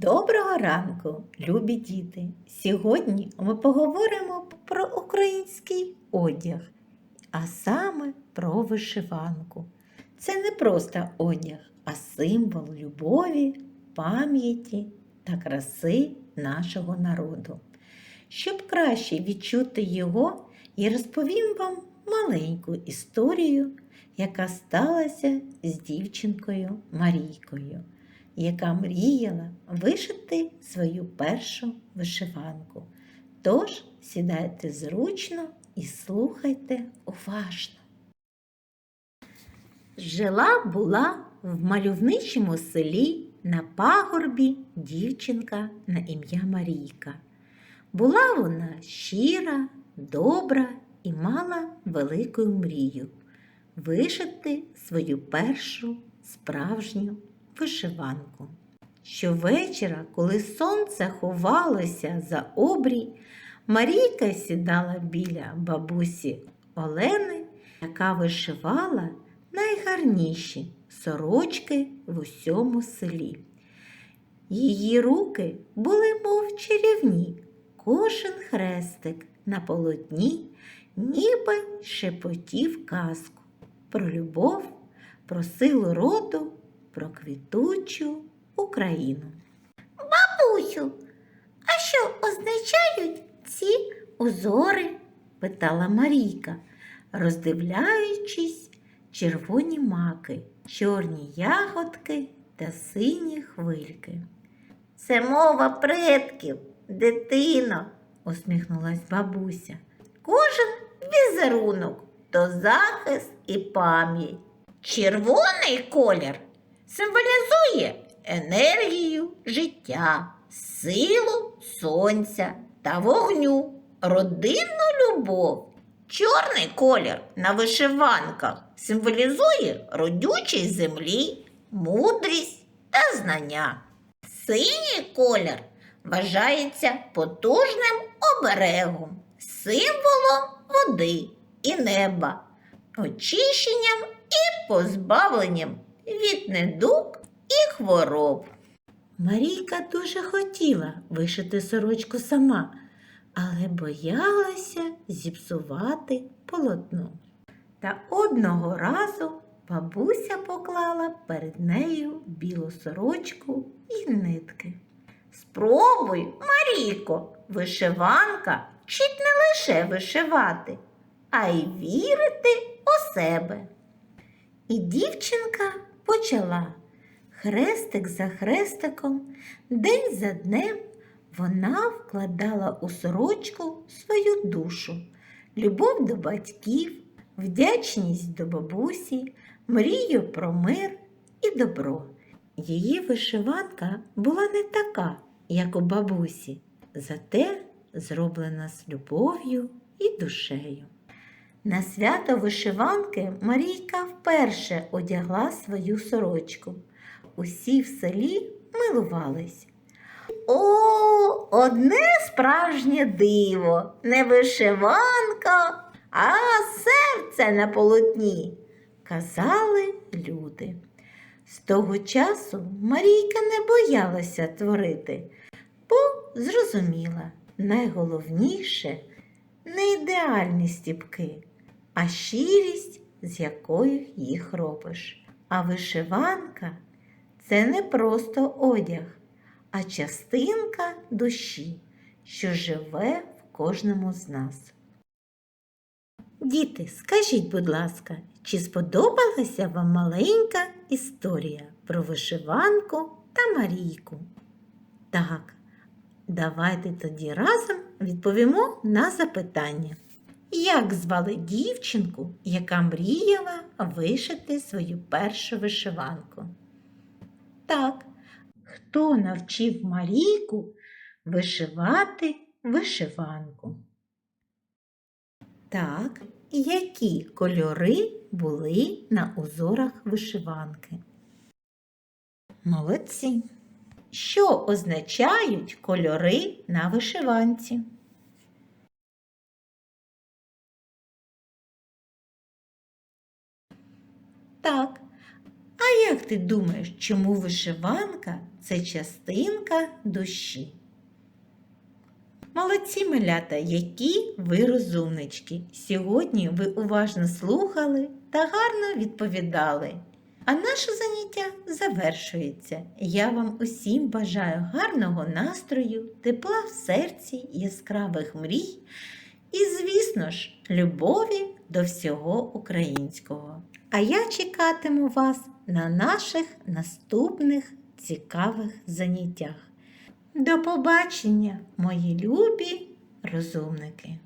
Доброго ранку, любі діти! Сьогодні ми поговоримо про український одяг, а саме про вишиванку. Це не просто одяг, а символ любові, пам'яті та краси нашого народу. Щоб краще відчути його, я розповім вам маленьку історію, яка сталася з дівчинкою Марійкою яка мріяла вишити свою першу вишиванку. Тож сідайте зручно і слухайте уважно. Жила була в мальовничому селі на пагорбі дівчинка на ім'я Марійка. Була вона щира, добра і мала велику мрію вишити свою першу справжню вишиванку. Щовечора, коли сонце ховалося за обрій, Марійка сідала біля бабусі Олени, яка вишивала найгарніші сорочки в усьому селі. Її руки були, мов чарівні, кожен хрестик на полотні, ніби шепотів казку про любов, про силу роду про квітучу Україну. Бабусю, а що означають ці узори? питала Марійка, роздивляючись червоні маки, чорні ягодки та сині хвильки. Це мова предків, дитино, усміхнулась бабуся. Кожен візерунок то захист і пам'ять. Червоний колір символізує енергію життя, силу сонця та вогню, родинну любов. Чорний колір на вишиванках символізує родючість землі, мудрість та знання. Синій колір вважається потужним оберегом, символом води і неба, очищенням і позбавленням від недуг і хвороб. Марійка дуже хотіла вишити сорочку сама, але боялася зіпсувати полотно. Та одного разу бабуся поклала перед нею білу сорочку і нитки. Спробуй, Марійко, вишиванка вчить не лише вишивати, а й вірити у себе. І дівчинка почала. Хрестик за хрестиком, день за днем вона вкладала у сорочку свою душу, любов до батьків, вдячність до бабусі, мрію про мир і добро. Її вишиванка була не така, як у бабусі, зате зроблена з любов'ю і душею. На свято вишиванки Марійка вперше одягла свою сорочку. Усі в селі милувались. О, одне справжнє диво, не вишиванка, а серце на полотні, казали люди. З того часу Марійка не боялася творити, бо зрозуміла найголовніше не ідеальні стіпки а щирість, з якою їх робиш. А вишиванка це не просто одяг, а частинка душі, що живе в кожному з нас. Діти, скажіть, будь ласка, чи сподобалася вам маленька історія про вишиванку та Марійку? Так, давайте тоді разом відповімо на запитання. Як звали дівчинку, яка мріяла вишити свою першу вишиванку? Так, хто навчив Марійку вишивати вишиванку? Так, які кольори були на узорах вишиванки? Молодці. Що означають кольори на вишиванці? Так. А як ти думаєш, чому вишиванка це частинка душі? Молодці малята, які ви розумнички. Сьогодні ви уважно слухали та гарно відповідали. А наше заняття завершується. Я вам усім бажаю гарного настрою, тепла в серці, яскравих мрій і, звісно ж, любові до всього українського. А я чекатиму вас на наших наступних цікавих заняттях. До побачення, мої любі розумники!